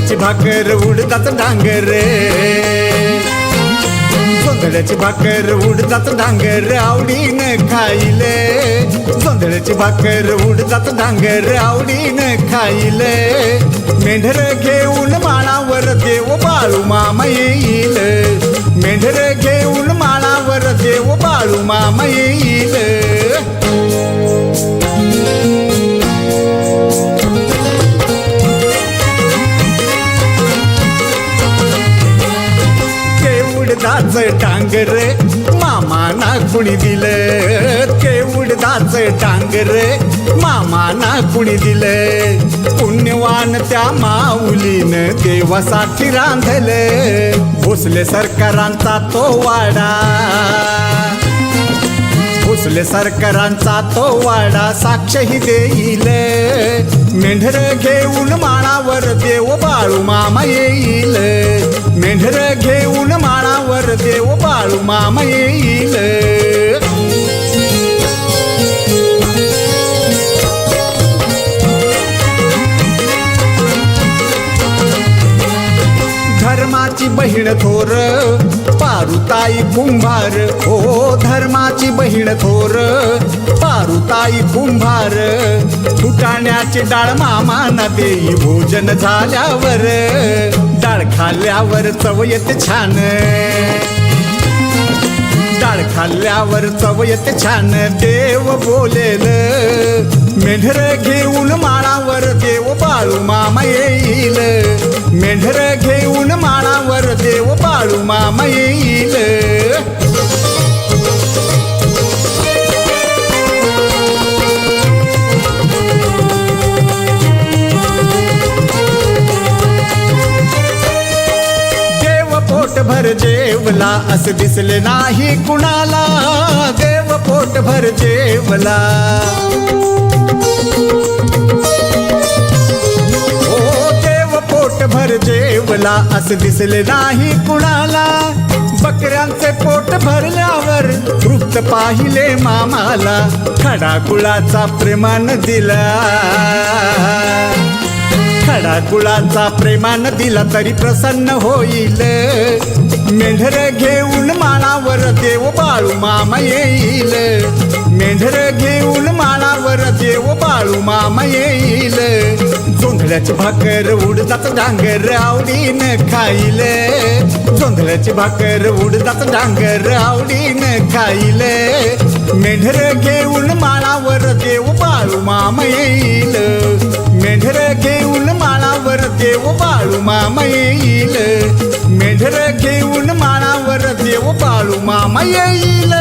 भाकर उडतात डांगर जोंधळ्याची भाकर उडतात डांगर आवडीनं खाईले. जोंधळ्याची भाकर उडतात डांगर आवडीनं खाईले. मेंढर घेऊन माळावर देव बाळू मामा येईल. मेंढर घेऊन माळावर देव बाळू मामा येईल. केवडदाच रे. मामाना कुणी दिलं? केवडदाच टांगर मामाना कुणी दिलं? पुण्यवान त्या माऊलीनं देवासाठी रांधलं. भोसले सरकारांचा तो वाडा. भोसले सरकारांचा तो वाडा साक्षही देईल. मेंढर घेऊन माळावर देव बाळू मामा येईल. मेंढर घेऊन माळावर देव बाळू मामा येईल. बहीण थोर पारुताई कुंभार. हो धर्माची बहीण थोर पारुताई कुंभार. फुटाण्याची डाळ मामाना देई भोजन झाल्यावर डाळ खाल्ल्यावर चव छान. डाळ खाल्ल्यावर चवयत छान. देव बोलेल मेंढर घेऊन माळावर देव बाळू मामा येईल. मेंढर घेऊन माळावर देव बाळू मामा येईल. भर जेवला असं दिसले नाही कुणाला. देव पोट भर जेवला. जेवला असं दिसले नाही कुणाला. बकऱ्यांचे पोट भरल्यावर तृप्त पाहिले मामाला. खडाकुळाचा प्रेमान दिला. खडाकुळाचा प्रेमान दिला तरी प्रसन्न होईल. मेंढर घेऊन माळावर देव बाळू मामा येईल. मेंढर घेऊन माळावर देव बाळू मामा येईल. जोंधळ्याची भाकर उडदाच डांगर आवडीन खाईल जोंधळ्याची भाकर उडदाच डांगर आवडीन खाईल मेंढर घेऊन माळावर देव बाळू माम येईल. मेंढर घेऊन माळावर देव बाळू माम येईल. मेंढर घेऊन माळावर देव बाळू मामा येईल.